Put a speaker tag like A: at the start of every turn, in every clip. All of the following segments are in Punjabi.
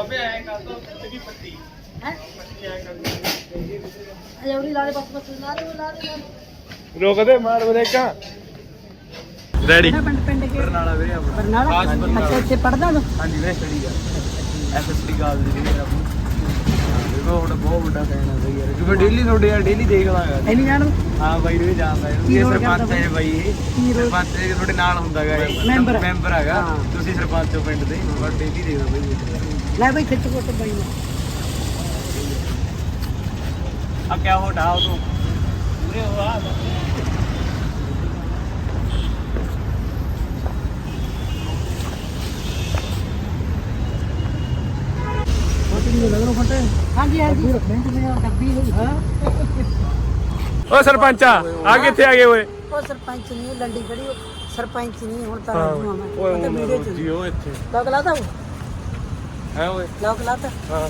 A: ਅਬੇ ਐ ਕਰ ਦੋ ਤੇਰੀ ਪੱਤੀ
B: ਹੈ? ਅਜੇ ਉਰੀ ਲਾ ਦੇ ਬਸ ਬਸ ਲਾ ਦੇ ਲਾ ਦੇ ਲਾ ਦੇ।
A: ਰੋਕ ਦੇ ਮਾਰ ਬ੍ਰੇਕਾਂ। ਰੈਡੀ
B: ਪਿੰਡ ਪਿੰਡ ਕੇ
A: ਬਰਨਾਲਾ ਵੀਰੇ ਆਪਣਾ।
B: ਬਰਨਾਲਾ। ਅੱਛਾ ਇੱਥੇ ਪੜਦਾ ਤੂੰ?
A: ਹਾਂਜੀ ਵੀਰੇ ਸਟੱਡੀ ਕਰ ਐਸਐਸਟੀ ਕਾਲ ਦੀ ਵੀਰੇ ਆਪਣੀ। ਦੇਖੋ ਹੁਣ ਬਹੁਤ ਵੱਡਾ ਕਹਿਣਾ ਸਹੀ ਯਾਰ। ਕਿਉਂਕਿ ਡੇਲੀ ਤੁਹਾਡੇ ਯਾਰ ਡੇਲੀ ਦੇਖਦਾ ਹੈਗਾ
B: ਐ ਨਹੀਂ ਜਾਣਦਾ?
A: ਹਾਂ ਬਾਈ ਨੂੰ ਜਾਣਦਾ
B: ਕੀ
A: ਇਹ
B: ਰੋਲ
A: ਸਰਪੰਚ ਹੈ ਬਾਈ? ਇਹ। ਤੁਹਾਡੇ ਨਾਲ ਹੁੰਦਾ ਹੈਗਾ।
B: ਮੈਂਬਰ
A: ਹੈਗਾ। ਤੁਸੀਂ ਸਰਪੰਚ ਹੋ ਪਿੰਡ ਦੇ। ਬਟ ਡੇਲੀ ਦੇਖਦਾ ਬਾਈ। ਦੇਖਦਾ
B: ਲੈ ਬਈ ਖਿੱਚ ਕੋਟ ਬਈ।
A: ਆ ਕਿਆ ਹੋ ਢਾਓ ਤੂੰ ਪੂਰੇ ਹੋ ਆ।
B: ਹਾਂਜੀ ਹਾਂਜੀ। ਡੱਬੀ ਹੋਈ। ਹਾਂ।
A: ਓ ਸਰਪੰਚਾ ਆ ਕਿੱਥੇ ਆ ਗਏ ਓਏ?
B: ਉਹ ਸਰਪੰਚ ਨਹੀਂ ਲੰਡੀ ਖੜੀ ਉਹ ਸਰਪੰਚ ਨਹੀਂ ਹੁਣ ਤਾਂ
A: ਹਾਂ।
B: ਮੈਂ। ਉਹ ਤਾਂ ਵੀਡੀਓ ਚ
A: ਜੀ ਉਹ ਇੱਥੇ
B: ਲੋਕ ਲਾਤਾ
A: ਹੈ ਓਏ।
B: ਲੋਕ ਲਾਤਾ।
A: ਹਾਂ।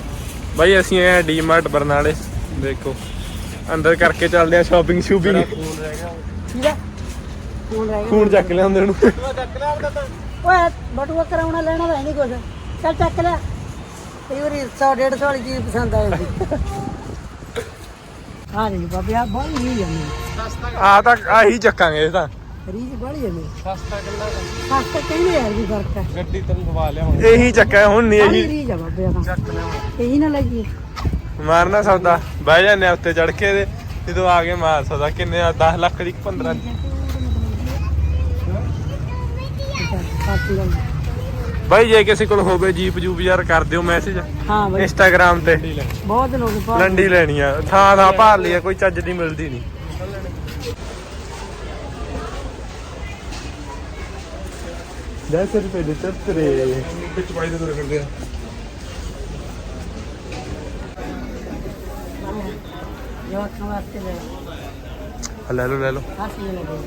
A: ਬਾਈ ਅਸੀਂ ਆਏ ਡੀਮਾਰਟ ਬਰਨਾਲੇ। ਦੇਖੋ ਅੰਦਰ ਕਰਕੇ ਚੱਲਦੇ ਆ ਸ਼ਾਪਿੰਗ ਸ਼ੂਪਿੰਗ ਫੋਨ ਰਹਿ ਗਿਆ।
B: ਠੀਕ ਹੈ ਫੋਨ ਰਹਿ ਗਿਆ।
A: ਫੋਨ ਚੱਕ ਲਿਆਉਂਦੇ ਨੂੰ
B: ਓਏ ਬਟੂਆ ਕਰਾਉਣਾ ਲੈਣਾ ਤਾਂ ਹੈ ਨਹੀਂ ਕੁਝ ਚੱਲ ਚੱਕ ਲੈ ਕਈ ਵਾਰੀ 100 150 ਵਾਲੀ ਚੀਜ਼ ਪਸੰਦ ਆ ਜਾਂਦੀ। ਆ ਜੀ ਬਾਬੇ ਆ ਬਾਹਲੀ ਨਹੀਂ ਜਾਂਦੀ
A: ਆ ਤਾਂ ਆਹੀ ਚੱਕਾਂਗੇ ਇਹ ਤਾਂ।
B: ਰੀਜ ਬਾਹਲੀ ਜਾਂਦੀ
A: ਸਸਤਾ ਕਿੰਨਾ
B: ਸਸਤਾ ਕਹਿੰਦੇ ਯਾਰ ਵੀ ਫ਼ਰਕ ਹੈ।
A: ਗੱਡੀ ਤੈਨੂੰ ਦਵਾ ਲਿਆਵਾਂ ਇਹੀ ਚੱਕਾ ਹੁਣ ਨਹੀਂ
B: ਬਾਹਲੀ
A: ਇਹੀ।
B: ਰੀਜ ਆ ਬਾਬੇ ਆ ਤਾਂ
A: ਚੱਕ ਲਿਆਵਾਂ
B: ਇਹੀ ਨਾ ਲੱਗੀ।
A: ਮਾਰਨਾ ਸੌਦਾ। ਬਹਿ ਜਾਂਦੇ ਆ ਉੱਤੇ ਚੜ ਕੇ ਤੇ ਜਦੋਂ ਆ ਕੇ ਮਾਰ ਸਕਦਾ ਕਿੰਨੇ ਆ? 10 ਲੱਖ ਦੀ ਕਿ 15 ਦੀ? ਬਾਈ ਜੇ ਕਿਸੇ ਕੋਲ ਹੋਵੇ ਜੀਪ ਜੂਪ ਯਾਰ ਕਰ ਦਿਓ ਮੈਸੇਜ
B: ਹਾਂ ਬਈ।
A: ਇੰਸਟਾਗ੍ਰam ਤੇ।
B: ਬਹੁਤ ਭਾਲ
A: ਲੰਡੀ ਲੈਣੀ ਆ। ਥਾਂ ਥਾਂ ਭਾਲ ਲਈ ਆ ਕੋਈ ਚੱਜ ਦੀ ਮਿਲਦੀ ਨਹੀਂ। ਦਸ ਰੁਪਏ ਦੇ ਚੱਤਰੇ ਵਿੱਚ ਪਾਈ ਦੇ ਦਰ ਕਰਦੇ ਆ।
B: ਵਾਸਤੇ ਲੈ ਲਓ।
A: ਲੈ ਲਓ। ਲੈ ਲਓ
B: ਆਹ ਸੀ ਲੈ ਲਓ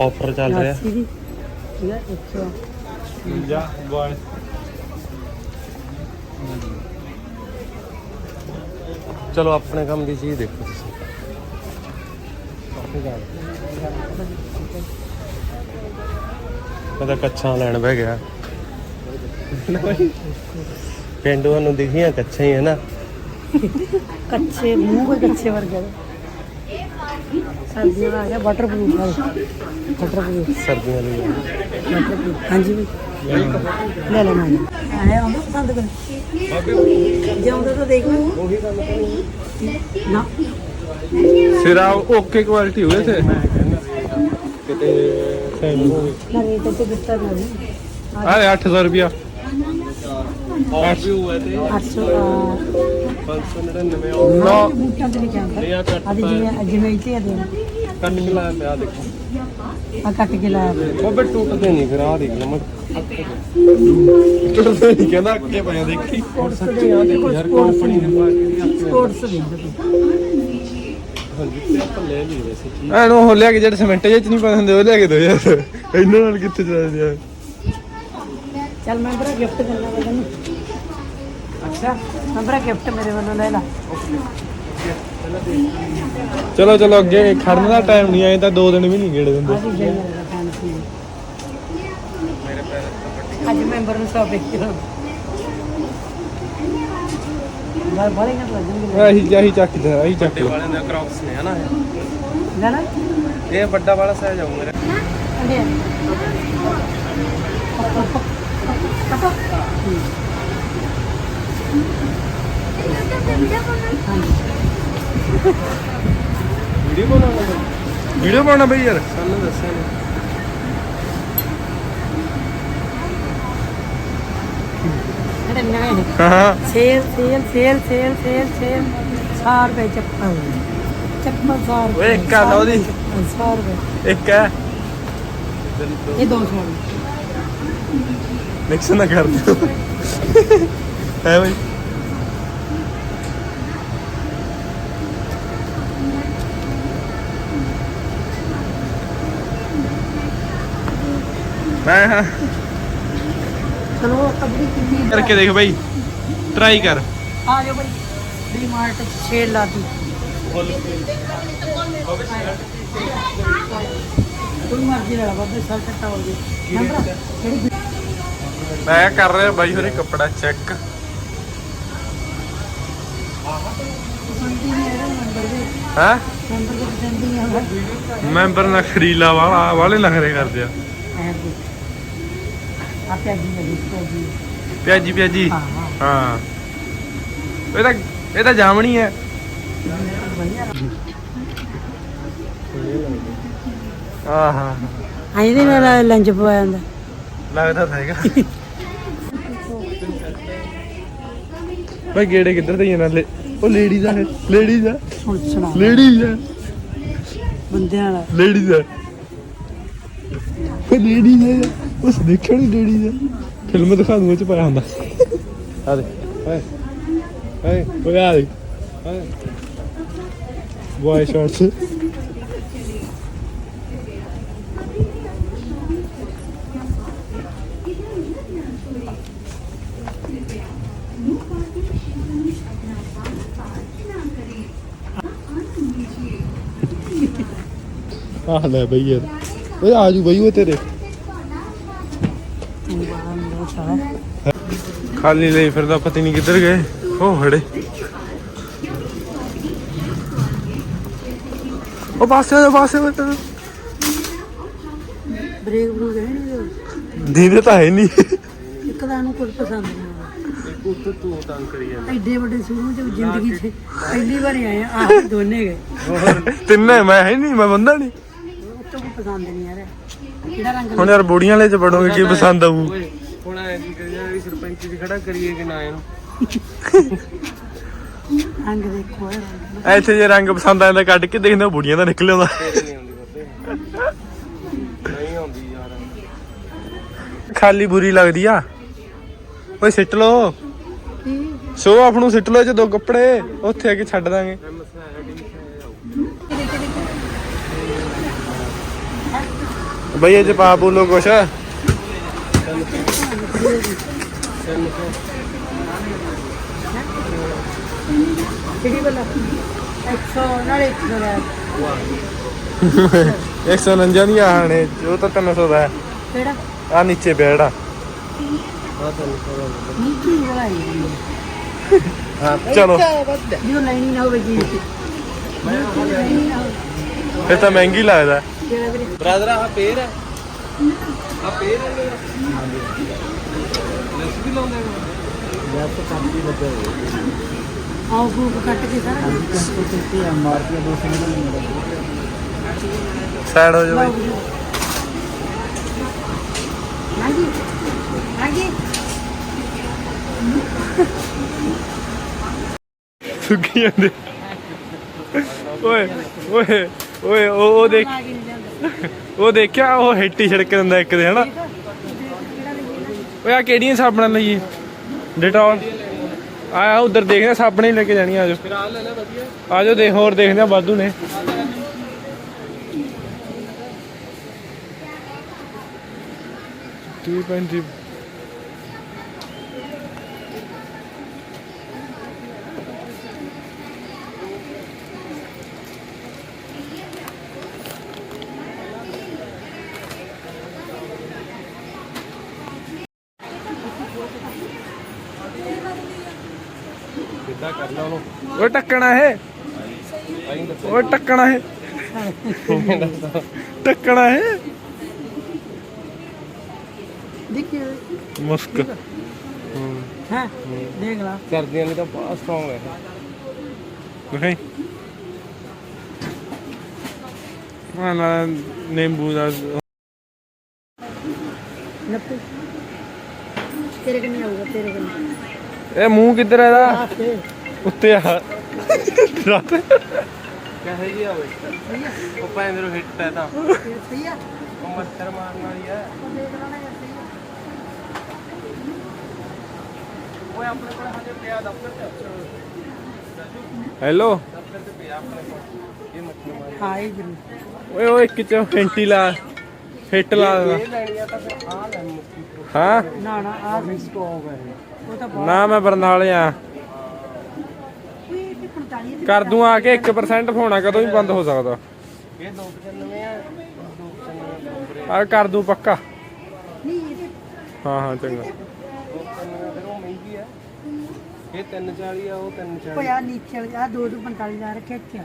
A: ਆਫਰ ਚੱਲ ਰਿਹਾ।
B: ਲੱਸੀ ਦੀ ਠੀਕ ਹੈ 100
A: ਜਾ ਬਾਏ ਚਲੋ ਆਪਣੇ ਕੰਮ ਦੀ ਚੀਜ਼ ਦੇਖੋ ਤੁਸੀਂ। ਕਦਾ ਕੱਛਾਂ ਲੈਣ ਬਹਿ ਗਿਆ। ਪਿੰਡੂਆਂ ਨੂੰ ਦਿਖੀਆਂ ਕੱਛਾਂ ਹੀ ਹੈ ਨਾ
B: ਕੱਚੇ ਮੂੰਹ ਕੋਈ ਕੱਚੇ ਵਰਗਾ। ਸਰਦੀਆਂ ਦਾ ਆ ਗਿਆ ਬਟਰ ਪ੍ਰੂਫ
A: ਸਰਦੀਆਂ ਲਈ
B: ਪ੍ਰੂਫ ਹਾਂਜੀ ਵੀ ਲੈ ਲੈਣਾ ਹੈ ਆਉਂਦਾ ਪਸੰਦ ਕਰ ਜਿਉਂਦਾ ਤਾਂ ਦੇਖ
A: ਉਹੀ ਗੱਲ
B: ਨਾ
A: ਸਿਰਾ ਓਕੇ ਕੁਆਲਿਟੀ ਹੋਵੇ ਤੇ ਕਿਤੇ ਸੈਲ ਹੋਵੇ
B: ਨਾ ਰੇਟ ਤੇ ਦਿੱਤਾ ਨਾ ਵੀ
A: ਆ 800 ਰੁਪਿਆ 800 ਹੋਇਆ ਤੇ।
B: 800
A: 599
B: ਨਾ। ਬੂਟਾਂ ਤੇ ਲਿਖਿਆ ਹੁੰਦਾ।
A: ਇਹ ਆ ਕੱਟ
B: ਅੱਜ ਜਿਵੇਂ ਜਿਵੇਂ ਇੱਥੇ ਆ ਦੇ
A: ਕੱਟ ਕੇ ਲਾਇਆ ਪਿਆ ਦੇਖੋ।
B: ਆ ਕੱਟ ਕੇ ਲਾਇਆ।
A: ਉਹ ਬੇ ਟੁੱਟਦੇ ਨਹੀਂ ਫਿਰ ਆ ਦੇਖ ਲੈ ਮੈਂ। ਟੁੱਟਦੇ ਨਹੀਂ ਕਹਿੰਦਾ ਅੱਗੇ ਪਿਆ ਦੇਖੀ। ਸੱਚੀ ਆ ਦੇਖੋ ਯਾਰ ਕੰਪਨੀ ਨੇ ਪਾ ਕੇ ਦੀ
B: ਸਪੋਰਟਸ ਦੇ
A: ਹਾਂਜੀ ਤੇ ਆਪਾਂ ਲੈ ਲਈ ਵੈਸੇ ਚੀਜ਼। ਐਨੂੰ ਉਹ ਲਿਆ ਕੇ ਜਿਹੜੇ ਸਿਮੈਂਟ ਜਿਹੇ ਚ ਨਹੀਂ ਪਾਉਂਦੇ ਹੁੰਦੇ ਉਹ ਲਿਆ ਕੇ ਦੋ ਯਾਰ। ਇਹਨਾਂ ਨਾਲ ਕਿੱਥੇ ਚੱਲਦੇ ਆ?
B: ਚੱਲ ਮੈਂ ਬਰਾ ਗਿਫਟ ਕਰਨਾ ਵਾ ਤੈਨੂੰ। ਅੱਛਾ ਮੈਂ ਬਰਾ ਗਿਫਟ ਮੇਰੇ ਵੱਲੋਂ ਲੈ ਲਾ।
A: ਚਲੋ ਚਲੋ ਅੱਗੇ ਖੜਨ ਦਾ ਟਾਈਮ ਨਹੀਂ ਆਏ ਤਾਂ ਦੋ ਦਿਨ ਵੀ ਨਹੀਂ ਗੇੜੇ ਦਿੰਦੇ।
B: ਮੇਰਾ ਅੱਜ ਮੈਂਬਰ ਨੂੰ ਸੌ ਪੇਕ ਬਾਰ ਬਾਰੇ ਘੱਟ ਲੱਗਣਗੇ
A: ਆਹੀ ਆਹੀ ਚੱਕ ਦੇ ਆਹੀ ਚੱਕ ਵਾਲਿਆਂ ਦੇ ਕ੍ਰੌਕਸ ਨੇ ਹਨਾ
B: ਲੈ ਨਾ
A: ਇਹ ਵੱਡਾ ਵਾਲਾ ਸਾਈਜ਼ ਆਉ ਮੇਰੇ। ਵੀਡੀਓ ਬਣਾਉਣਾ ਵੀਡੀਓ ਬਣਾਉਣਾ ਬਈ ਯਾਰ। ਸਾਨੂੰ ਦੱਸਿਆ ਨੀ। ਹਾਂ।
B: Sale sale sale sale sale sale. 100 ਰੁਪਏ ਚੱਪਲ। ਚੱਪਲ 100 ਰੁਪਏ।
A: ਓਏ ਇੱਕ ਆ ਲਓ ਦੀ
B: 100 ਰੁਪਏ।
A: ਇੱਕ ਹੈ
B: ਇਹ 200 ਰੁਪਏ
A: ਮਿਕਸ ਨਾ ਕਰ ਦਿਓ। ਹੈ ਬਈ। ਮੈਂ ਹਾਂ।
B: ਚਲੋ
A: ਤਬੜੀ ਦੇਖ ਬਾਈ। ਟਰਾਈ ਕਰ।
B: ਆ ਜਾਓ ਬਾਈ। ਡੀ ਮਾਰਟ ਛੇੜ ਲਾਤੀ ਕੋਈ ਮਰਜ਼ੀ ਲਾ ਬਾਬੇ ਸਰ ਟੱਟਾ ਹੋ ਜੇ
A: ਮੈਂ ਕਰ ਰਿਹਾ ਬਾਈ ਹੋਰੀ ਕੱਪੜਾ ਚੈੱਕ
B: ਸੰਤੀ
C: ਮੈਂਬਰ ਨਾ ਖਰੀਲਾ ਵਾਲਾ ਵਾਲੇ ਨਖਰੇ ਕਰਦੇ ਆ।
B: ਆ ਪਿਆਜੀ ਲੱਗੀ ਪਿਆਜੀ।
C: ਪਿਆਜੀ ਪਿਆਜੀ?
B: ਹਾਂ ਹਾਂ।
C: ਇਹ ਤਾਂ ਇਹ ਤਾਂ ਜਾਮਣੀ ਹੈ। ਆਹ ਹਾਂ
B: ਹਾਂ। ਇਹਦੇ ਨਾਲ ਲੰਚ ਪਵਾ ਜਾਂਦਾ
C: ਲੱਗਦਾ ਤਾਂ ਹੈਗਾ। ਭਾਈ ਗੇੜੇ ਕਿੱਧਰ ਤੇ ਜਾਣਾ? ਲੈ ਉਹ ਲੇਡੀਜ਼ ਆ ਲੇਡੀਜ਼ ਆ।
B: ਹੁਣ ਸੁਣਾ।
C: ਲੇਡੀਜ਼ ਆ।
B: ਬੰਦਿਆਂ ਵਾਲਾ।
C: ਲੇਡੀਜ਼ ਆ। ਉਹ ਲੇਡੀਜ਼ ਆ? ਉਸ ਦੇਖਿਆ ਨਹੀਂ ਲੇਡੀਜ਼ ਆ ਫਿਲਮ ਦਿਖਾ ਦੂੰਗਾ ਚ ਪਾਇਆ ਹੁੰਦਾ। ਆ ਦੇ ਓਏ ਓਏ ਓਏ ਆ ਦੇ ਓਏ ਬॉय ਸ਼ਾਰਟਸ ਆਹ ਲੈ ਬਈ ਯਾਰ। ਓਏ ਆਜੂ ਬਈ ਉਹ ਤੇਰੇ
B: ਤੂੰ ਬੜਾ ਮੋਟਾ ਹੈ
C: ਖਾਲੀ ਲਈ ਫਿਰਦਾ ਪਤਾ ਨਹੀਂ ਕਿੱਧਰ ਗਏ। ਉਹ ਖੜੇ ਉਹ ਪਾਸੇ ਹੋ ਪਾਸੇ ਤੈਨੂੰ
B: ਬ੍ਰੇਕ ਬਰੂਕ ਹੈ ਨਹੀਂ
C: ਦੀਦੇ ਤਾਂ ਹੈ ਨਹੀਂ।
B: ਇੱਕ ਤਾਂ ਨੂੰ ਕੁਝ ਪਸੰਦ ਨਹੀਂ
C: ਉੱਤ ਤੂੰ ਤੰਗ ਕਰੀ ਜਾਂਦਾ।
B: ਐਡੇ ਵੱਡੇ ਸ਼ੁਰੂ ਚ ਜ਼ਿੰਦਗੀ 'ਚ ਪਹਿਲੀ ਵਾਰ ਆਏ ਆ ਆਹ ਦੋਨੇ ਗਏ।
C: ਤਿੰਨੇ ਮੈਂ ਹੈ ਨਹੀਂ ਮੈਂ ਬੰਦਾ ਨਹੀਂ।
B: ਉੱਤੋਂ ਕੋਈ ਪਸੰਦ ਨਹੀਂ ਆ ਰਿਹਾ। ਕਿਹੜਾ ਰੰਗ
C: ਹੁਣ ਯਾਰ ਬੋੜੀਆਂ ਵਾਲੇ ਚ ਵੜੋਗੇ ਕੀ ਪਸੰਦ ਆਊ?
A: ਕਰੀਏ ਵੀ ਸਰਪੰਚ ਦੀ ਖੜਾ ਕਰੀਏ ਕਿ ਨਾ ਇਹਨੂੰ?
B: ਰੰਗ ਦੇਖੋ ਇਹ ਰੰਗ।
C: ਇੱਥੇ ਜੇ ਰੰਗ ਪਸੰਦ ਆਉਂਦਾ ਕੱਢ ਕੇ ਦੇਖਦੇ ਬੁੜੀਆਂ ਦਾ ਨਿਕਲ ਆਉਂਦਾ।
A: ਤੇਰੇ ਨਹੀਂ ਆਉਂਦੀ ਬੱਤੇ ਨਹੀਂ ਆਉਂਦੀ ਯਾਰ।
C: ਖਾਲੀ ਬੁਰੀ ਲੱਗਦੀ ਆ। ਓਏ ਸਿੱਟ ਲੋ ਸੋ ਆਪ ਨੂੰ ਸਿੱਟ ਲੋ ਦੋ ਕੱਪੜੇ। ਉੱਥੇ ਆ ਕੇ ਛੱਡ ਦਾਂਗੇ।
A: ਐਮਐਸ ਹੈ ਡੀ ਹੈ
C: ਬਈ ਇਹ ਚ ਪਾ ਬੋਲੋ ਕੁਛ।
B: ਕਿਹੜੀ ਵਾਲਾ 100 ਨਾਲ 100 ਦਾ
C: 149 ਨਹੀਂ ਆਣੇ ਉਹ ਤਾਂ 300 ਦਾ ਹੈ।
B: ਕਿਹੜਾ?
C: ਆ ਨੀਚੇ ਬੈੜਾ
A: ਹਾਂ ਤਾਂ ਨਹੀਂ
B: ਨੀਚੀ ਵਾਲਾ ਹੀ
A: ਹਾਂ।
C: ਚਲੋ
B: ਜੋ ਲੈਣੀ ਨਾ ਹੋਵੇ ਜੀ। ਲੈਣੀ ਨਾ ਹੋਵੇ।
C: ਫਿਰ ਤਾਂ ਮਹਿੰਗੀ ਲੱਗਦਾ।
A: ਬ੍ਰਦਰ ਆ ਪੇਰ ਹੈ। ਆ ਪੇਰ ਹੈ। ਵੀ ਲਾਉਂਦੇ ਨੇ ਲੈਸ ਕਾਫੀ ਲੱਗਾ ਹੋਇਆ।
B: ਆਉ ਗੂਪ ਕੱਟ ਕੇ ਸਾਰਾ
A: ਕਿੰਨੇ ਮਾਰ ਕੇ 200 ਮਿਲਣ
C: ਸਾਈਡ ਹੋ ਜਾ ਬਈ।
B: ਹਾਂਜੀ ਹਾਂਜੀ।
C: ਸੁੱਕੀ ਜਾਂਦੇ। ਓਏ ਓਏ ਓਏ ਉਹ ਉਹ ਦੇਖ ਉਹ ਦੇਖਿਆ ਉਹ ਹਿੱਟੀ ਛਿੜਕ ਦਿੰਦਾ ਇੱਕ ਦੇ ਹਨਾ? ਓਏ ਆ ਕਿਹੜੀਆਂ ਸਾਬਣਾਂ ਲਈਏ ਡਿਟੋਲ ਆ ਉਧਰ ਦੇਖਦੇ ਆ ਸਾਬਣੇ ਹੀ ਲੈ ਕੇ ਜਾਣੀਆਂ, ਆਜੋ।
A: ਫਿਰ ਆ ਲੈ ਲੈ ਵਧੀਆ
C: ਆਜੋ ਦੇਖ ਹੋਰ ਦੇਖਦੇ ਆ, ਵਾਧੂ ਨੇ। ਟੀ ਪੈਂਤੀ
A: ਕਿੱਦਾਂ ਕਰਨਾ ਉਹਨੂੰ।
C: ਓਏ ਟੱਕਣਾ ਇਹ। ਓਏ ਟੱਕਣਾ ਇਹ। ਟੱਕਣਾ ਇਹ।
B: ਦੇਖੀ
C: ਮੁਸਕ।
B: ਹਾਂ? ਦੇਖ ਲਾ।
A: ਸਰਦੀਆਂ ਲਈ ਤਾਂ ਬਹੁਤ ਸਟਰੋਂਗ ਹੈ
C: ਦਿਖਾਈ ਹਾਂ ਨਾ ਨਿੰਬੂ ਦਾ
B: ਨੱਪੇ। ਤੇਰੇ ਕੰਨੇ ਆਊਗਾ? ਤੇਰੇ ਕੰਨੇ?
C: ਇਹ ਮੂੰਹ ਕਿੱਧਰ ਹੈ ਇਹਦਾ? ਉੱਤੇ ਆ। ਰਾਤ।
A: ਕਹੇ ਜੀ ਆਵੇ ਉਹ ਪੈਂਦੇ ਨੂੰ ਹਿੱਟ ਹੈ ਤਾਂ।
B: ਸਹੀ ਆ
A: ਉਹ ਮੱਛਰ ਮਾਰਨ ਵਾਲੀ
B: ਉਹ ਆ
A: ਓਏ ਆਪਣੇ ਕੋਲ ਹਜੇ ਪਿਆ ਦਫ਼ਤਰ ਚ।
C: ਹੈਲੋ
A: ਦਫ਼ਤਰ ਚ ਪਿਆ ਆਪਣੇ ਕੋਲ। ਇਹ ਮੱਛਰ ਮਾਰੀ।
B: ਹਾਂ ਇਹ ਜ਼ਰੂਰ।
C: ਓਏ ਓਏ ਇੱਕ ਚ ਫੈਂਟੀ ਲਾ। ਹਿੱਟ ਲਾ ਦੇਣਾ
A: ਇਹ ਲੈਣੀ ਆ ਤਾਂ ਫਿਰ ਆ ਲੈ ਮੁੱਕੀ
C: ਹਾਂ?
B: ਨਾ ਨਾ ਆ
A: ਸਟਰੋਂਗ ਹੈ।
B: ਉਹ ਤਾਂ ਬਹੁਤ
C: ਨਾ ਮੈਂ ਬਰਨਾਲੇ ਆ।
B: ਕੋਈ ਇਹ 45 ਦੀ
C: ਕਰ ਦੂੰ ਆ ਕੇ 1% ਹੋਣਾ ਕਦੋਂ ਵੀ ਬੰਦ ਹੋ ਸਕਦਾ।
A: ਇਹ 295 ਆ 295
C: ਆ ਕਰ ਦੂੰ ਪੱਕਾ।
B: ਨਹੀਂ ਇਹ ਤੇ
C: ਹਾਂ ਹਾਂ ਚੰਗਾ।
A: 295 ਫਿਰ ਉਹ ਮਹਿੰਗੀ ਹੈ ਇਹ 340 ਆ ਉਹ 340
B: ਓਏ ਆ ਨੀਚੇ ਆ 245 ਦਾ ਰੱਖਿਆ ਕਿਆ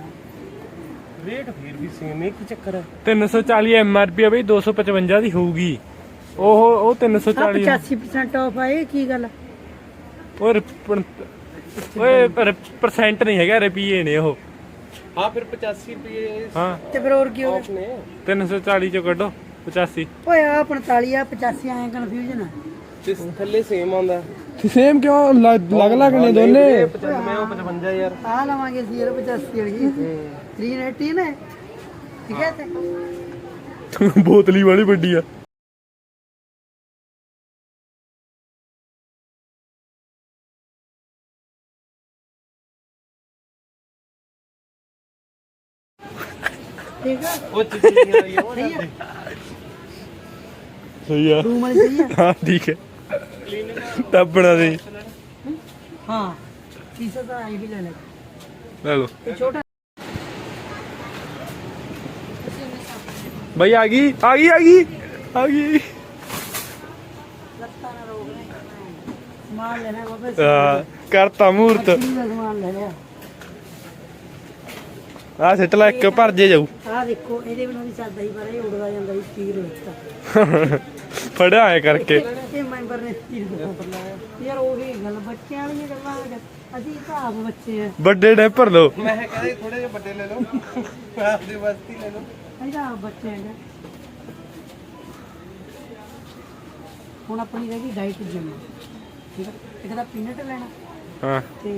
A: ਰੇਟ ਫਿਰ ਵੀ ਸੇਮ ਹੈ ਕੀ ਚੱਕਰ ਹੈ
C: 340 ਐਮਆਰਪੀ ਆ ਬਈ 255 ਦੀ ਹੋਊਗੀ। ਉਹ ਉਹ
B: ਆ
C: 340
B: 85% ਆਫ ਆ ਇਹ ਕੀ ਗੱਲ ਆ?
C: ਉਹ ਓਏ ਪਰ ਪਰਸੈਂਟ ਨਹੀਂ ਹੈਗਾ ਰੁਪਈਏ ਨੇ ਉਹ।
A: ਹਾਂ ਫਿਰ 85 ਰੁਪਏ
C: ਹਾਂ।
B: ਤੇ ਫਿਰ ਹੋਰ ਕੀ ਹੋ
A: ਨੇ।
C: 340 ਚੋਂ ਕੱਢੋ 85
B: ਗਿਆ ਓਏ ਆ 45 ਆ 85 ਆਏ ਕਨਫਿਊਜ਼ਨ ਆ।
A: ਤੇ ਥੱਲੇ ਸੇਮ ਆਉਂਦਾ।
C: ਸੇਮ ਕਿਉਂ? ਲੱਗ ਲੱਗ ਨੇ ਦੋਨੇ।
A: 95 ਉਹ 55 ਯਾਰ।
B: ਆ ਲਵਾਂਗੇ ਸੀ ਇਹ 85 ਵਾਲੀ। 380 ਨੇ ਠੀਕ ਹੈ ਤੇ
C: ਬੋਤਲੀ ਵਾਲੀ ਵੱਡੀ ਆ।
B: ਆ?
A: ਉਹ ਆ ਰਹੀ ਉਹ
B: ਸਹੀ ਆ?
C: ਸਹੀ ਆ।
B: ਰੂਮ ਵਾਲੀ ਸਹੀ ਆ?
C: ਹਾਂ ਠੀਕ ਹੈ। ਟੱਬਣਾ ਦੇ
B: ਹਾਂ ਸ਼ੀਸ਼ਾ ਤਾਂ ਆਈ ਵੀ ਲੈ ਲੈ।
C: ਲੈ ਲਓ।
B: ਛੋਟਾ
C: ਬਈ ਆ ਗਈ ਆ ਗਈ ਆ ਗਈ ਆ ਗਈ।
B: ਲੱਤਾਂ ਨਾਲ ਰੋਕ ਲੈ ਸਮਾਨ ਲੈਣਾ ਬਾਬਾ
C: ਆ, ਆ ਸਿੱਟ ਲੈ ਇੱਕ ਭਰ ਜੇ ਜਾਊ।
B: ਆਹ ਦੇਖੋ ਇਹਦੇ ਬਿਨਾਂ ਵੀ ਚੱਲਦਾ ਸੀ ਪਰ ਇਹ ਉੜਦਾ ਜਾਂਦਾ ਸੀ ਸਟੀਲ ਵਿੱਚ
C: ਫੜਿਆ ਐ ਕਰਕੇ।
B: ਇਹ ਮੈਂਬਰ ਨੇ ਸਟੀਲ ਦਾ ਯਾਰ ਉਹੀ ਗੱਲ ਬੱਚਿਆਂ ਵਾਲੀਆਂ ਗੱਲਾਂ ਆ। ਅਸੀਂ ਤਾਂ ਆਪ ਬੱਚੇ ਆ।
C: ਵੱਡੇ ਡੈਪਰ ਲੋ
A: ਮੈਂ ਕਹਿੰਦਾ ਥੋੜੇ ਜਿਹਾ ਵੱਡੇ ਲੈ ਲਓ। ਆਪਦੇ ਵਾਸਤੇ ਹੀ ਲੈ ਲਓ।
B: ਅਸੀਂ ਤਾਂ ਆਪ ਬੱਚੇ ਆ ਹੁਣ ਆਪਣੀ ਰਹਿ ਗਈ ਡਾਈਟ ਜਿਮ ਠੀਕ ਹੈ ਇੱਕ ਤਾਂ ਪੀਨਟ ਲੈਣਾ
C: ਹਾਂ।
B: ਤੇ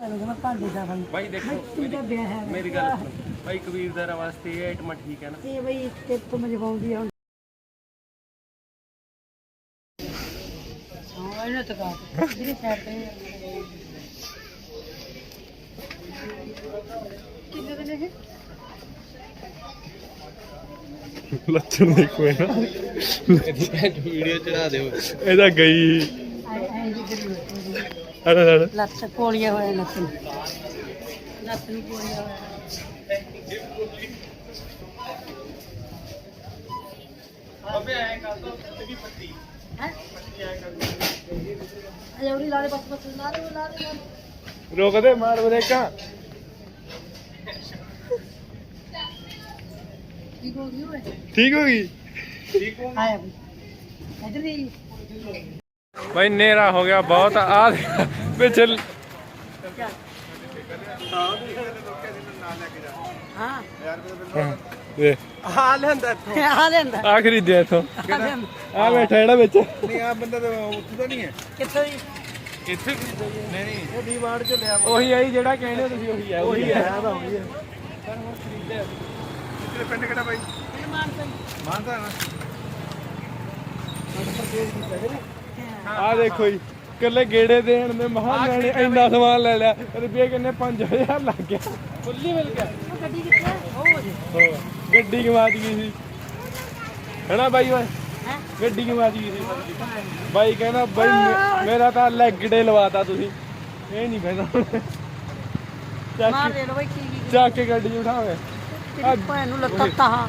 B: ਭਾਂਡੇ ਦਾ ਭਾਈ
A: ਬਾਈ ਦੇਖੋ
B: ਤੂੰ ਹੈ?
A: ਮੇਰੀ ਗੱਲ ਸੁਣੋ। ਬਾਈ ਕਬੀਰਦਾਰਾਂ ਵਾਸਤੇ ਇਹ ਆਈਟਮ ਠੀਕ ਹੈ ਨਾ?
B: ਇਹ ਬਈ ਤੇ ਤੋਂ ਮਜਵਾਉਂਦੀ ਆ। ਹੁਣ ਹਾਂ ਇਹਨਾਂ ਤੱਕ ਜਿਹੜੀ ਸਾਈਡ ਤੇ ਕਿੰਨੇ ਦੇ ਨੇ
C: ਲੱਛਣ ਦੇਖੋ ਇਹ ਨਾ।
A: ਵੀਡੀਓ ਚੜਾ ਦਿਓ।
C: ਇਹਦਾ ਗਈ।
B: ਆਏ ਆਏ ਜੀ ਕਰੀ
C: ਅਰੇ ਅਰੇ।
B: ਲੱਤ ਕੋਲੀਆਂ ਹੋਇਆ ਲੱਤ ਨੂੰ। ਲੱਤ ਨੂੰ ਕੋਲੀਆਂ ਹੋਇਆ ਹੈ? ਅਜੇ ਉਹਦੀ ਲਾ ਦੇ ਬਸ ਬਸ ਲਾ ਦੇ ਲਾ ਦੇ ਲਾ ਦੇ।
C: ਰੋਕ ਦੇ ਮਾਰ ਬ੍ਰੇਕਾਂ।
B: ਠੀਕ ਹੋ ਗਈ
C: ਠੀਕ ਹੋ ਗਈ?
B: ਆਇਆ ਬਈ ਇਧਰ
C: ਹੋ। ਗਿਆ ਬਹੁਤ। ਆ ਪਿੱਛੇ
B: ਹਾਂ।
C: ਇਹ।
A: ਆ ਲੈਂਦਾ ਇੱਥੋਂ।
B: ਆ
C: ਖਰੀਦਿਆ ਇਥੋਂ।
B: ਆ
C: ਬੈਠਾ ਜਿਹੜਾ ਵਿੱਚ।
A: ਨਹੀਂ ਆ ਬੰਦਾ ਤਾਂ ਉੱਥੇ ਤਾਂ ਨਹੀਂ ਹੈ।
B: ਕਿੱਥੋਂ ਦੀ
A: ਇੱਥੇ ਨਹੀਂ ਨਹੀਂ। ਉਹ ਡੀਮਾਰਟ ਚ ਲਿਆ
C: ਉਹੀ ਆਈ ਜਿਹੜਾ ਕਹਿੰਦੇ ਹੋ ਤੁਸੀਂ ਉਹੀ ਆ ਉਹੀ ਹੈ
A: ਤਾਂ ਉਹੀ ਹੈ ਤੇਰੇ ਪਿੰਡ ਕਿਹੜਾ ਬਾਈ? ਮਾਨਸਾ ਨਾ।
C: ਆ ਦੇਖੋ ਜੀ ਕੱਲੇ ਗੇੜੇ ਦੇਣ ਦੇ ਮਹਾਂ ਨੇ ਇੰਨਾ ਸਮਾਨ ਲੈ ਲਿਆ ਰੁਪਏ ਕਿੰਨੇ? 5000 ਲੱਗ ਗਿਆ। ਫੁੱਲੀ ਮਿਲ ਗਿਆ।
B: ਉਹ ਗੱਡੀ ਕਿੱਥੇ ਆ? ਉਹ ਜੇ।
C: ਹੋਰ, ਗੱਡੀ ਗਵਾਚ ਗਈ ਸੀ ਹੈਨਾ ਬਾਈ ਓਏ?
B: ਹੈ?
C: ਗੱਡੀ ਗਵਾਚ ਗਈ ਸੀ ਬਾਈ ਕਹਿੰਦਾ ਬਾਈ ਮੇਰਾ ਤਾਂ ਲੈਗ ਡੇ ਲਵਾਤਾ ਤੁਸੀਂ। ਇਹ ਨਹੀਂ ਕਹਿੰਦਾ। ਚੱਕ
B: ਮਾਰ ਦੇ ਲੋ ਬਈ ਕੀ ਕੀ
C: ਚੱਕ ਕੇ ਗੱਡੀ ਉਠਾਵੇ
B: ਭੈਣ ਨੂੰ ਲੱਤਾਂ ਤਾਹਾਂ।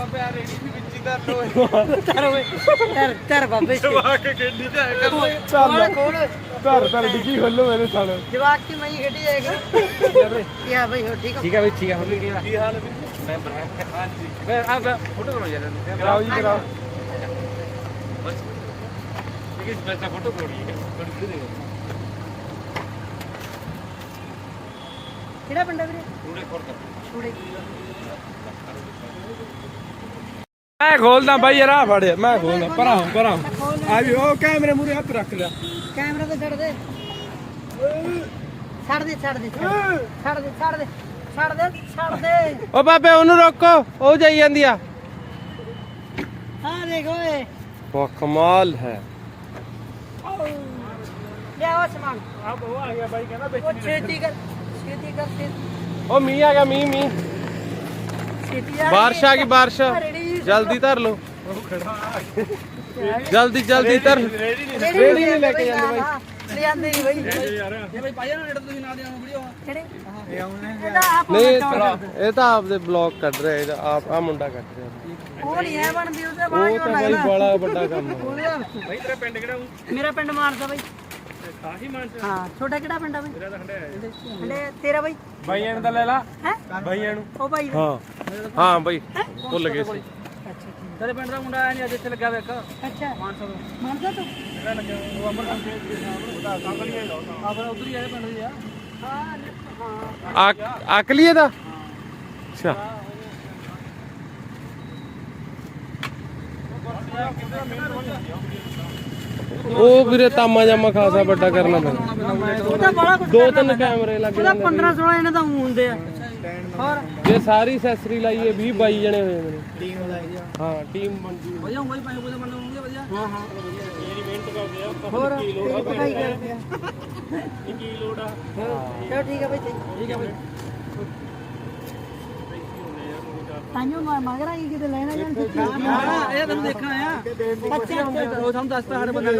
A: ਤਾਂ ਪਿਆ ਰੇੜੀ ਦੀ ਵਿੱਚ ਹੀ ਧਰ ਲੋ
B: ਕਰ ਓਏ ਕਰ ਕਰ ਬਾਬੇ
A: ਜਵਾਕ ਗੱਡੀ ਚ ਆਇਆ ਕਰ
C: ਚੱਲ
B: ਕੋਲ
C: ਧਰ ਧਰ ਡਿੱਗੀ ਖੋਲੋ ਮੇਰੇ ਸਾਲੇ
B: ਜਵਾਕ ਕੀ ਮੈਂ ਖੇਡੀ ਜਾਏਗਾ ਕੀ ਆ ਬਈ ਹੋ ਠੀਕ ਹੋ
A: ਠੀਕ ਹੈ ਬਈ ਠੀਕ ਹੈ ਹੋ ਗਿਆ ਕੀ ਹਾਲ ਹੈ ਮੈਂ ਬਰਾ ਹਾਂਜੀ ਮੈਂ ਆ ਫੋਟੋ ਕਰੋ ਯਾਰ
C: ਕਰਾਓ ਜੀ ਕਰਾਓ
A: ਠੀਕ ਹੈ ਬੈਸਾ ਫੋਟੋ ਕਰੋ ਜੀ
B: ਕਿਹੜਾ ਪਿੰਡ ਆ ਵੀਰੇ? ਛੋੜੇ
C: ਮੈਂ ਖੋਲਦਾ ਬਾਈ ਯਾਰ ਆ ਫੜ ਮੈਂ ਖੋਲਦਾ ਪਰਾਂ ਹੋ ਪਰਾਂ ਹੋ। ਆ ਵੀ ਉਹ ਕੈਮਰੇ ਮੂਰੇ ਹੱਥ ਰੱਖ ਲਿਆ।
B: ਕੈਮਰਾ ਤੇ ਛੱਡ ਦੇ। ਛੱਡ ਦੇ ਛੱਡ ਦੇ ਛੱਡ ਦੇ। ਛੱਡ ਦੇ ਛੱਡ ਦੇ। ਛੱਡ ਦੇ
A: ਓ ਬਾਬੇ ਉਹਨੂੰ ਰੋਕੋ। ਉਹ ਜਾਈ ਜਾਂਦੀ ਆ।
B: ਹਾਂ ਦੇਖ ਓਏ।
A: ਵਾਹ ਕਮਾਲ ਹੈ।
B: ਲਿਆਓ ਸਮਾਨ।
C: ਆ ਉਹ ਆ ਗਿਆ ਬਾਈ ਕਹਿੰਦਾ ਵਿੱਚ
B: ਉਹ ਛੇਤੀ ਕਰ।
A: ਓ ਮੀਂਹ ਆ ਗਿਆ ਮੀਂਹ ਮੀਂਹ।
B: ਛੇਤੀ ਆ
A: ਬਾਰਿਸ਼ ਆ ਗਈ ਬਾਰਿਸ਼।
B: ਰੇੜੀ
A: ਜਲਦੀ ਧਰ ਲਓ। ਜਲਦੀ ਜਲਦੀ ਧਰ।
C: ਰੇੜੀ ਨਹੀਂ।
B: ਰੇੜੀ ਨਹੀਂ ਲੈ ਕੇ ਜਾਂਦੇ ਬਾਈ। ਲਿਆਂਦੇ ਨਹੀਂ ਬਈ।
A: ਇਹ ਬਈ ਪਾਇਆ ਨਾ ਜਿਹੜਾ ਤੁਸੀਂ ਨਾਲ ਦੀ ਵੀਡੀਓ।
B: ਕਿਹੜੇ?
A: ਇਹ ਆਉਣੇ
B: ਇਹਦਾ ਆਪ
C: ਨਹੀਂ ਇਹ ਤਾਂ ਆਪਦੇ ਬਲੌਗ ਕੱਢ ਰਿਹਾ ਇਹਦਾ ਆਪ ਆ ਮੁੰਡਾ ਕੱਢ ਰਿਹਾ।
B: ਉਹ ਨਹੀਂ ਐ ਬਣਦੀ ਉਹਦੇ ਬਾਅਦ
C: ਉਹ ਤਾਂ ਬਾਈ ਬੜਾ ਵੱਡਾ ਕੰਮ ਹੈ
A: ਬਈ ਤੇਰਾ ਪਿੰਡ ਕਿਹੜਾ
B: ਮੇਰਾ ਪਿੰਡ ਮਾਨਸਾ ਬਈ।
A: ਕਾਹੀ ਮਾਨ
B: ਹਾਂ ਛੋਟਾ ਕਿਹੜਾ ਪਿੰਡ ਆ ਬਈ?
A: ਤੇਰਾ ਤਾਂ ਖੰਡਿਆ
B: ਹਲੇ ਤੇਰਾ ਬਈ?
C: ਬਾਈਆਂ ਨੂੰ ਤਾਂ ਲੈ ਲਾ।
B: ਹੈ?
C: ਬਾਈਆਂ ਨੂੰ
B: ਉਹ ਬਾਈ
C: ਹਾਂ। ਹਾਂ ਬਾਈ। ਭੁੱਲ ਗਏ ਸੀ।
B: ਅੱਛਾ।
A: ਤੇਰੇ ਪਿੰਡ ਦਾ ਮੁੰਡਾ ਆਇਆ ਨਹੀਂ ਅੱਜ ਇੱਥੇ ਲੱਗਿਆ ਵੇ ਇੱਕ
B: ਅੱਛਾ।
A: ਮਾਨਸਾ ਤੋਂ।
B: ਮਾਨਸਾ ਤੂੰ?
A: ਕਿਹੜਾ ਲੱਗਿਆ ਉਹ ਅੰਮ੍ਰਿਤਸਰ ਦੇ ਉਹਦਾ ਕੰਗਲੀ ਹੈ ਆਪਣਾ ਉਧਰ ਹੀ ਆਏ ਪਿੰਡ ਦੀ ਆ।
B: ਹਾਂ। ਹਾਂ
C: ਆ ਅਕਲੀਏ ਦਾ ਅੱਛਾ। ਉਹ ਵੀਰੇ ਤਾਮਾ ਜਾਮਾ ਖਾਸਾ ਵੱਡਾ ਕਰਨਾ ਪੈਂਦਾ।
B: ਉਹਦਾ ਬੜਾ ਕੁਝ
C: ਦੋ ਤਿੰਨ ਕੈਮਰੇ ਲੱਗ
B: ਉਹਦਾ 15 16 ਇਹਨਾਂ ਦਾ ਊਂ ਹੁੰਦੇ ਆ। ਹੋਰ?
C: ਜੇ ਸਾਰੀ ਐਕਸੈਸਰੀ ਲਾਈਏ 20 22 ਜਣੇ ਹੋ ਜਾਂਦੇ ਨੇ।
A: ਟੀਮ ਲਾਈ ਆ।
C: ਹਾਂ ਟੀਮ ਬਣ
A: ਵਧੀਆ ਹੋਊਗਾ ਜੀ ਪੈਸੇ ਪੂਸੇ ਬਣਨ ਹੋਣਗੇ ਵਧੀਆ। ਹਾਂ ਹਾਂ। ਮੇਰੀ ਮਿਹਨਤ ਕਰਦੇ ਆ
B: ਹੋਰ? ਕਰਦੇ ਆ।
A: ਕੀ ਲੋੜ ਆ?
B: ਚਲੋ ਠੀਕ ਹੈ ਬਈ
A: ਠੀਕ ਹੈ ਬਈ
B: ਤਾਂਿਓ ਮੈਂ ਮੰਗ ਰਹੀ ਕਿਤੇ ਲੈਣਾ ਜਾਂ
A: ਹਾਂ ਇਹ ਤੈਨੂੰ ਦੇਖਣ ਆਇਆ।
B: ਅੱਛਾ
A: ਉਹ ਸਾਨੂੰ ਦੱਸਦਾ ਸਾਡੇ ਬੰਦੇ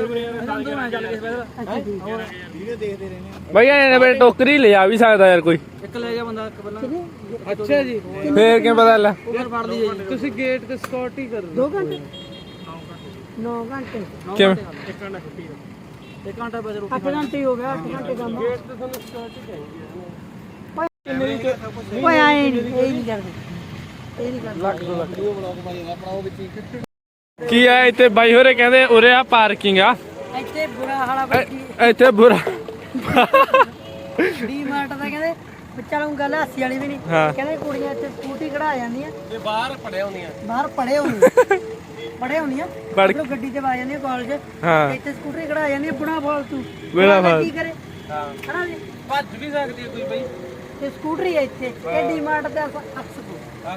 A: ਸਾਨੂੰ ਤੋਂ ਚੱਲ ਕੇ ਫਿਰ
B: ਅੱਛਾ ਠੀਕ
C: ਬਈ ਇਹਨੇ ਬੇ ਟੋਕਰੀ ਲਿਆ ਵੀ ਸਕਦਾ ਯਾਰ ਕੋਈ।
A: ਇੱਕ ਲੈ ਗਿਆ ਬੰਦਾ ਇੱਕ ਪਹਿਲਾਂ।
C: ਅੱਛਾ ਜੀ। ਫੇਰ ਕਿਵੇਂ ਪਤਾ ਲੈ
A: ਉਧਰ ਫੜ ਲਈ ਜੀ।
C: ਤੁਸੀਂ ਗੇਟ ਤੇ ਸਕਿਉਰਟੀ ਕਰ
B: ਦੋ ਘੰਟੇ? 9 ਘੰਟੇ।
C: ਕਿਵੇਂ?
A: ਇੱਕ ਘੰਟਾ ਛੁੱਟੀ ਦਾ। ਇੱਕ ਘੰਟਾ ਬਸ ਰੋਟੀ
B: 8 ਘੰਟੇ ਹੀ ਹੋ ਗਿਆ 8 ਘੰਟੇ ਕੰਮ।
C: ਗੇਟ ਤੇ ਤੁਹਾਨੂੰ ਸਕਿਉਰਟੀ ਚਾਹੀਦੀ
B: ਓਏ ਆਏ ਨਹੀਂ ਇਹ ਨਹੀਂ ਕਰਦੇ।
A: ਲੱਖ ਦੋ ਲੱਖ ਵੀਡੀਓ ਬਣਾ ਕੇ ਪਾਈ ਆਪਣਾ ਉਹ ਵਿੱਚ ਹੀ
C: ਕੀ ਆ ਇੱਥੇ? ਬਾਈ ਹੋਰੇ ਕਹਿੰਦੇ ਉਰੇ ਆ ਪਾਰਕਿੰਗ ਆ।
B: ਇੱਥੇ ਬੁਰਾ ਹਾਲਾ ਬੱਚੀ
C: ਇੱਥੇ ਬੁਰਾ
B: ਡੀ ਮਾਰਟ ਦਾ ਕਹਿੰਦੇ ਚਲ ਗੱਲ ਹਾਸੀ ਵਾਲੀ ਵੀ ਨਹੀਂ। ਕਹਿੰਦੇ ਕੁੜੀਆਂ ਇੱਥੇ ਸਕੂਟੀ ਕਢਾ ਜਾਂਦੀਆਂ।
C: ਤੇ ਬਾਹਰ ਪੜਿਆ ਹੁੰਦੀਆਂ।
B: ਬਾਹਰ ਪੜੇ ਹੁੰਦੇ ਪੜੇ ਹੁੰਦੀਆਂ ਮਤਲਬ ਗੱਡੀ 'ਚ ਵਾ ਜਾਂਦੀਆਂ ਕਾਲਜ
C: ਹਾਂ।
B: ਇੱਥੇ ਸਕੂਟਰੀ ਕਢਾ ਜਾਂਦੀਆਂ ਬੁਣਾ ਫਾਲਤੂ
C: ਬੁਣਾ ਫਾਲਤੂ।
B: ਕੀ ਕਰੇ?
C: ਹਾਂ।
B: ਹਨਾ ਜੀ?
C: ਭੱਜ ਵੀ ਸਕਦੀ ਹੈ ਕੋਈ ਬਈ।
B: ਤੇ ਸਕੂਟਰੀ ਹੈ ਇੱਥੇ। ਇਹ ਡੀ ਮਾਰਟ ਦਾ ਅਕਸ ਕੋ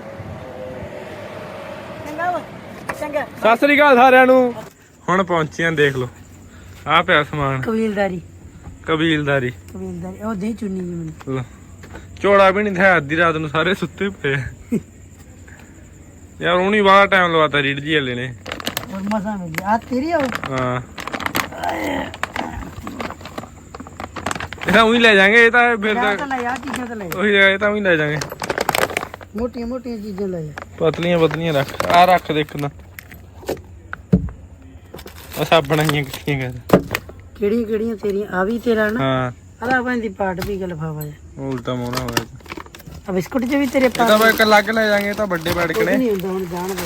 B: ਚੰਗਾ।
C: ਸਤਿ ਸ੍ਰੀ ਅਕਾਲ ਸਾਰਿਆਂ ਨੂੰ। ਹੁਣ ਪਹੁੰਚੇ ਆਂ ਦੇਖ ਲਓ। ਆ ਪਿਆ ਸਮਾਨ।
B: ਕਬੀਲਦਾਰੀ।
C: ਕਬੀਲਦਾਰੀ।
B: ਕਬੀਲਦਾਰੀ। ਉਹ ਦੇ ਚੁੰਨੀ ਜੀ ਮੈਨੂੰ।
C: ਲਓ। ਝੋਲਾ ਵੀ ਨਹੀਂ ਥਾ ਅੱਧੀ ਰਾਤ ਨੂੰ ਸਾਰੇ ਸੁੱਤੇ ਪਏ। ਆ। ਯਾਰ ਉਹਨੀ ਬਾਹਰ ਟਾਈਮ ਲਵਾਤਾ ਰੀਡ ਜੀ ਹਲੇ ਨੇ।
B: ਹੋਰ ਮਿਲ ਗਿਆ ਆ ਤੇਰੀ ਹੋ
C: ਹਾਂ। ਇਹ ਤਾਂ ਉਹੀ ਲੈ ਜਾਾਂਗੇ ਇਹ ਤਾਂ ਫਿਰ
B: ਯਾਰ
C: ਤਾਂ
B: ਤਾਂ ਲੈ ਆ ਚੀਜ਼ਾਂ ਤਾਂ ਲੈ
C: ਉਹੀ ਇਹ ਤਾਂ ਉਹੀ ਲੈ ਜਾਾਂਗੇ।
B: ਮੋਟੀਆਂ ਮੋਟੀਆਂ ਚੀਜ਼ਾਂ ਲੈ ਆ।
C: ਪਤਲੀਆਂ ਪਤਲੀਆਂ ਰੱਖ ਆ ਰੱਖ ਦੇਖਣਾ ਆ ਸਾਬਣਾਂ ਇਕੱਠੀਆਂ ਕਰ
B: ਕਿਹੜੀਆਂ ਕਿਹੜੀਆਂ ਤੇਰੀਆਂ? ਆ ਵੀ ਤੇਰਾ ਨਾ?
C: ਹਾਂ।
B: ਆਦਾ ਭਾਂ ਦੀ ਪਾਟ ਵੀ ਗਲਫਾਵਾ ਜਾ
C: ਉਲਟਾ ਮੋਣਾ ਹੋਇਆ
B: ਆ ਬਿਸਕੁਟ ਚ ਵੀ ਤੇਰੇ
C: ਇਹ
B: ਪਾਟ
C: ਤਾਂ ਮੈਂ ਇੱਕ ਅਲੱਗ ਲੈ ਜਾਾਂਗੇ ਇਹ ਤਾਂ ਵੱਡੇ
B: ਕੁਝ
C: ਨੇ
B: ਨਹੀਂ ਹੁੰਦਾ ਹੁਣ ਜਾਣ ਦੇ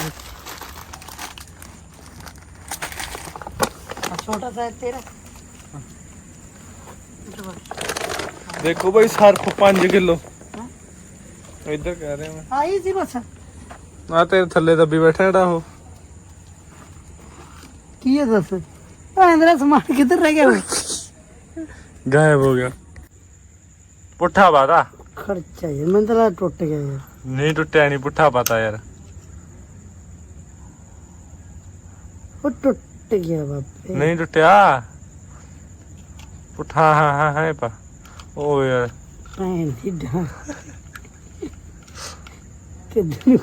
B: ਆ ਛੋਟਾ ਸਾਈਜ਼ ਤੇਰਾ।
C: ਦੇਖੋ ਬਈ ਸਰਫ 5 ਕਿਲੋ। ਇੱਧਰ ਕਹਿ ਰਿਹਾ ਮੈਂ।
B: ਆਈ ਸੀ ਬਸ।
C: ਆ ਤੇਰੇ ਥੱਲੇ ਦੱਬੀ ਬੈਠਾ ਜਿਹੜਾ ਉਹ।
B: ਕੀ ਹੈ ਦੱਸ? ਭਾਂ ਤੇਰਾ ਸਮਾਨ ਕਿੱਧਰ ਰਹਿ ਗਿਆ
C: ਗਾਇਬ ਹੋ ਗਿਆ। ਪੁੱਠਾ ਬਾਦਾ
B: ਖਰਚਾ ਯਾਰ ਮੈਨੂੰ ਤਾਂ ਲੱਗਦਾ ਟੁੱਟ ਗਿਆ ਯਾਰ।
C: ਨਹੀਂ ਟੁੱਟਿਆ ਨਹੀਂ ਪੁੱਠਾ ਪਤਾ ਯਾਰ।
B: ਉਹ ਟੁੱਟ ਗਿਆ ਬਾਪੇ।
C: ਨਹੀਂ ਟੁੱਟਿਆ। ਪੁੱਠਾ ਹਾਂ ਹਾਂ ਹਾਂ ਪਾ। ਉਹ ਯਾਰ।
B: ਭੈਣ ਦੀ ਡਾਂ ਕਿੱਧਰ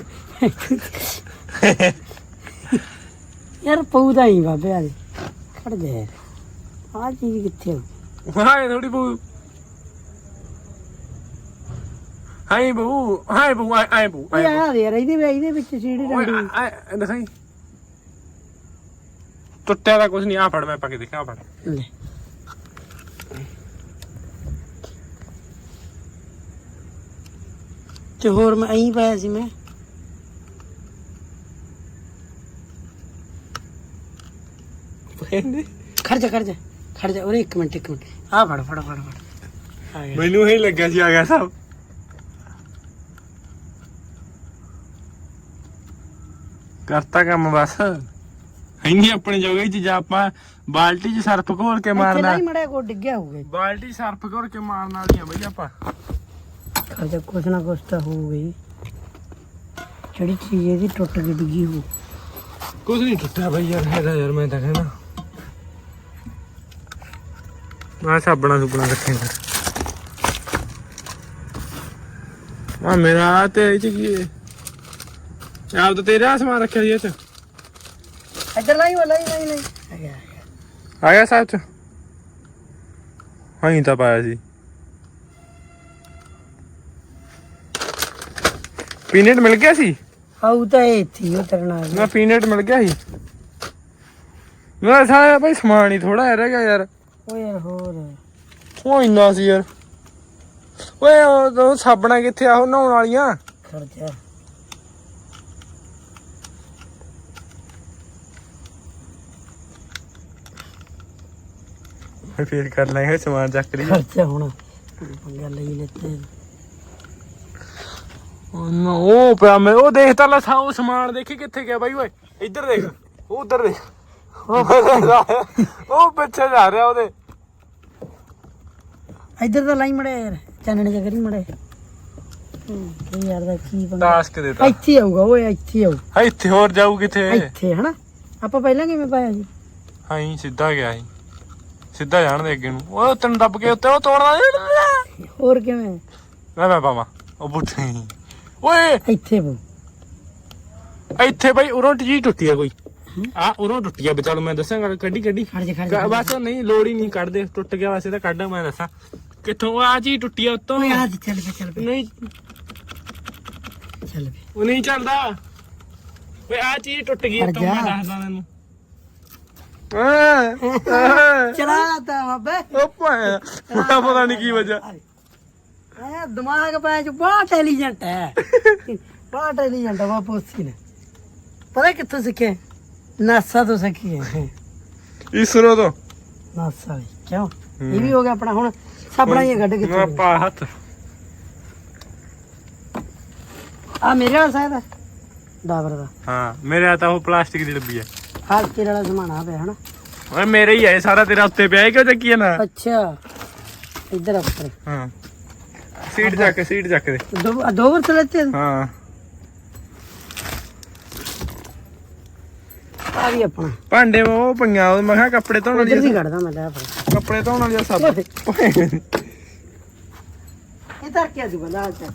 B: ਯਾਰ ਪਊਦਾ ਹੀ ਬਾਬੇ ਯਾਰ ਖੜ ਜਾ ਯਾਰ। ਆ ਚੀਜ਼ ਕਿੱਥੇ ਹੋ
C: ਹਾਏ ਥੋੜੀ ਬੂ ਹਾਏ ਬੂ ਹਾਏ ਬੂ ਆਏ ਬੂ
B: ਆ ਦੇ ਯਾਰ ਇਹਦੇ ਵਿੱਚ ਇਹਦੇ ਵਿੱਚ ਸੀੜੀ ਡੰਡੀ।
C: ਆਏ ਦਿਖਾਈ ਟੁੱਟਿਆ ਦਾ ਕੁਝ ਨਹੀਂ ਆ ਫੜ ਮੈਂ ਪਾ ਕੇ ਦੇਖਾਂ ਆ ਫੜ।
B: ਲੈ। ਤੇ ਹੋਰ ਮੈਂ ਐਂ ਪਾਇਆ ਸੀ ਮੈਂ। ਖੜ ਜਾ ਖੜ ਜਾ ਖੜ ਜਾ। ਉਰੇ ਇੱਕ ਮਿੰਟ ਇੱਕ ਮਿੰਟ। ਆ ਫੜ ਫੜ ਫੜ ਫੜ। ਆ ਗਿਆ
C: ਮੈਨੂੰ ਹੀ ਲੱਗਿਆ ਸੀ ਆ ਗਿਆ ਸਭ। ਕਰਤਾ ਕੰਮ ਬਸ। ਇੰਨੀ ਆਪਣੇ ਜੋਗੇ ਚ ਜਾਂ ਆਪਾਂ ਬਾਲਟੀ 'ਚ ਸਰਫ ਘੋਲ ਕੇ ਮਾਰਨਾ।
B: ਨਹੀਂ ਮੜਿਆ ਕੋ ਡਿੱਗਿਆ ਹੋਊਗਾ।
C: ਬਾਲਟੀ ਸਰਫ ਘੋਲ ਕੇ ਮਾਰਨ ਵਾਲੀਆਂ ਬਈ ਆਪਾਂ।
B: ਖਰਚਾ ਕੁਛ ਨਾ ਕੁਛ ਤਾਂ ਹੋਊ ਗਈ ਜਿਹੜੀ ਚੀਜ਼ ਇਹਦੀ ਟੁੱਟ ਕੇ ਡਿੱਗੀ ਹੋ
C: ਕੁਝ ਨਹੀਂ ਟੁੱਟਿਆ ਬਈ ਯਾਰ ਹੈਗਾ ਯਾਰ ਮੈਂ ਤਾਂ ਕਹਿਣਾ ਆ ਸਾਬਣਾ ਸੁਪਣਾ ਇਕੱਠੇ ਕਰ। ਆ ਮੇਰਾ ਤੇ ਇਹ ਚ ਕੀ ਹੈ ਆਪ ਤਾਂ ਤੇਰਾ ਸਮਾਨ ਰੱਖਿਆ ਜੀ ਇਹ ਚ।
B: ਇੱਧਰ ਲਾਈ ਉਹ ਲਾਈ ਲਾਈ ਲਾਈ।
C: ਆ ਗਿਆ ਸਾਹਿਬ ਚ। ਹਾਂ ਹੀ ਤਾਂ ਪਾਇਆ ਸੀ। ਪੀਨਟ ਮਿਲ ਗਿਆ ਸੀ?
B: ਆਉ ਤਾਂ ਇਹ ਥੀ ਉਹ ਤੇਰੇ ਨਾਲ
C: ਨਾ ਪੀਨਟ ਮਿਲ ਗਿਆ ਸੀ। ਮੈਂ ਸਾਇਆ ਭਾਈ ਸਮਾਨ ਹੀ ਥੋੜਾ ਰਹਿ ਗਿਆ ਯਾਰ।
B: ਯਾਰ ਹੋਰ।
C: ਉਹ ਇੰਨਾ ਸੀ ਯਾਰ। ਓਏ ਉਹ ਸਾਬਣਾ ਕਿੱਥੇ ਆ ਉਹ ਨਹਾਉਣ ਵਾਲੀਆਂ?
B: ਖਰਚਾ
C: ਫੇਰ ਕਰ ਲਾਂਗੇ ਸਮਾਨ ਚੱਕ ਲਈ।
B: ਖਰਚਾ ਹੁਣ। ਪੰਗਾ ਲਈ ਲੈਤੇ
C: ਉਹ ਪਿਆ ਮੈਂ ਉਹ ਦੇਖ ਤਾਂ ਲੈ ਸਾ ਉਹ ਸਮਾਨ ਦੇਖੀ ਕਿੱਥੇ ਗਿਆ ਬਾਈ ਓਏ। ਇੱਧਰ ਦੇਖ ਉਹ ਉਧਰ ਦੇਖ। ਉਹ ਪਿੱਛੇ ਜਾ ਰਿਹਾ ਉਹਦੇ।
B: ਇੱਧਰ ਤਾਂ ਲਾਈ ਮੜੇ ਯਾਰ ਚਾਨਣ ਜਿਹਾ ਕਰੀ ਮੜੇ ਕੀ ਯਾਰ ਦਾ ਕੀ ਪੰਗਾ
C: ਟਾਸਕ ਦਿੱਤਾ।
B: ਇੱਥੇ ਆਊਗਾ ਓਏ ਇੱਥੇ ਆਊ।
C: ਹਾਂ ਇੱਥੇ ਹੋਰ ਜਾਊ ਕਿੱਥੇ?
B: ਇੱਥੇ ਹਨਾ? ਆਪਾਂ ਪਹਿਲਾਂ ਕਿਵੇਂ ਪਾਇਆ ਸੀ?
C: ਹਾਂ ਹੀ ਸਿੱਧਾ ਗਿਆ ਸੀ। ਸਿੱਧਾ ਜਾਣ ਦੇ ਅੱਗੇ ਨੂੰ। ਉਹ ਤੈਨੂੰ ਦੱਬ ਕੇ ਉੱਤੇ ਉਹ ਤੋੜਨਾ।
B: ਹੋਰ ਕਿਵੇਂ?
C: ਮੈਂ ਮੈਂ ਪਾਵਾਂ। ਉਹ ਬੁੱਠੇ ਓਏ!
B: ਇੱਥੇ ਬੋ
C: ਇੱਥੇ ਬਈ ਉਰੋਂ ਜੀ ਟੁੱਟੀ ਆ ਕੋਈ। ਆ ਉਰੋਂ ਟੁੱਟੀ ਆ ਵਿਚਾਲ ਮੈਂ ਦੱਸਾਂਗਾ ਕੱਢੀ ਕੱਢੀ।
B: ਖੜ ਜਾ ਖੜ
C: ਕ-
B: ਜਾ।
C: ਬਸ ਨਹੀਂ ਲੋੜ ਹੀ ਨਹੀਂ ਕੱਢਦੇ ਟੁੱਟ ਗਿਆ ਵੈਸੇ ਤਾਂ ਕੱਢ ਮੈਂ ਦੱਸਾਂ। ਕਿੱਥੋਂ? ਆ ਚੀਜ਼ ਟੁੱਟੀ ਆ ਉੱਤੋਂ।
B: ਓਏ ਆ ਜੀ, ਚੱਲ ਪੇ ਚੱਲ ਪੇ
C: ਨਹੀਂ।
B: ਚੱਲ ਪੇ
C: ਉਹ ਨਹੀਂ ਚੱਲਦਾ। ਓਏ ਆ ਚੀਜ਼ ਟੁੱਟ ਗਈ ਉੱਤੋਂ ਮੈਂ
B: ਜਾ।
C: ਦੱਸਦਾ ਤੈਨੂੰ। ਆ
B: ਚਲਾ ਤਾ ਬਾਬੇ।
C: ਉਹ ਪਾਇਆ ਪਤਾ ਨਹੀਂ ਕੀ ਵਜ੍ਹਾ।
B: ਐ ਦਿਮਾਗ ਪੈ ਚ ਬੜਾ ਇੰਟੈਲੀਜੈਂਟ ਹੈ। ਬੜਾ ਇੰਟੈਲੀਜੈਂਟ ਹੈ ਬਾਪੂ ਸੀ ਨੇ। ਪਤਾ ਕਿੱਥੋਂ ਸਿੱਖਿਆ? ਨਾਸਾ ਤੋਂ ਸਿੱਖੀ ਹੈ
C: ਇਸਰੋ ਤੋਂ।
B: ਨਾਸਾ ਵੀ। ਕਿਉਂ? ਇਹ ਵੀ ਹੋ। ਗਿਆ ਆਪਣਾ ਹੁਣ। ਸਾਬਣਾ ਹੀ ਕੱਢ ਕੇ
C: ਮੈਂ
B: ਤੋੜ।
C: ਪਾ ਹੱਥ।
B: ਆ ਮੇਰੇ ਵਾਲਾ ਸਾਇਦ ਡਾਬਰ ਦਾ।
C: ਹਾਂ ਮੇਰੇ ਆ ਤਾਂ ਉਹ ਪਲਾਸਟਿਕ ਦੀ ਡੱਬੀ ਹੈ
B: ਹਾਲ ਤੇਰੇ ਵਾਲਾ ਸਮਾਨ ਆ ਪਿਆ ਹਨਾ?
C: ਓਏ ਮੇਰੇ ਹੀ ਆ ਇਹ ਸਾਰਾ ਤੇਰਾ ਉੱਤੇ ਪਿਆ ਹੈ ਕਿਉਂ ਚੱਕੀ ਹੈ ਨਾ
B: ਅੱਛਾ। ਇੱਧਰ ਉੱਪਰ।
C: ਹਾਂ। ਸੀਟ ਚੱਕ ਸੀਟ ਚੱਕ ਦੇ।
B: ਦੋ ਆ ਦੋ ਵਰਸ ਲੈਤੇ?
C: ਹਾਂ।
B: ਆ ਵੀ ਆਪਣਾ।
C: ਭਾਂਡੇ ਉਹ ਪਈਆਂ ਉਹ ਮੈਂ ਕਿਹਾ ਕੱਪੜੇ ਧੋਣ
B: ਇੱਧਰ
C: ਵਾਲੀ
B: ਵੀ ਕੱਢਦਾ ਮੈਂ ਲੈ ਆਪਣਾ।
C: ਕੱਪੜੇ ਧੋਣ ਵਾਲੀ ਸਭ।
B: ਇਹ ਧਰ ਕੇ ਆ ਜੂਗਾ ਲਾਲ ਚ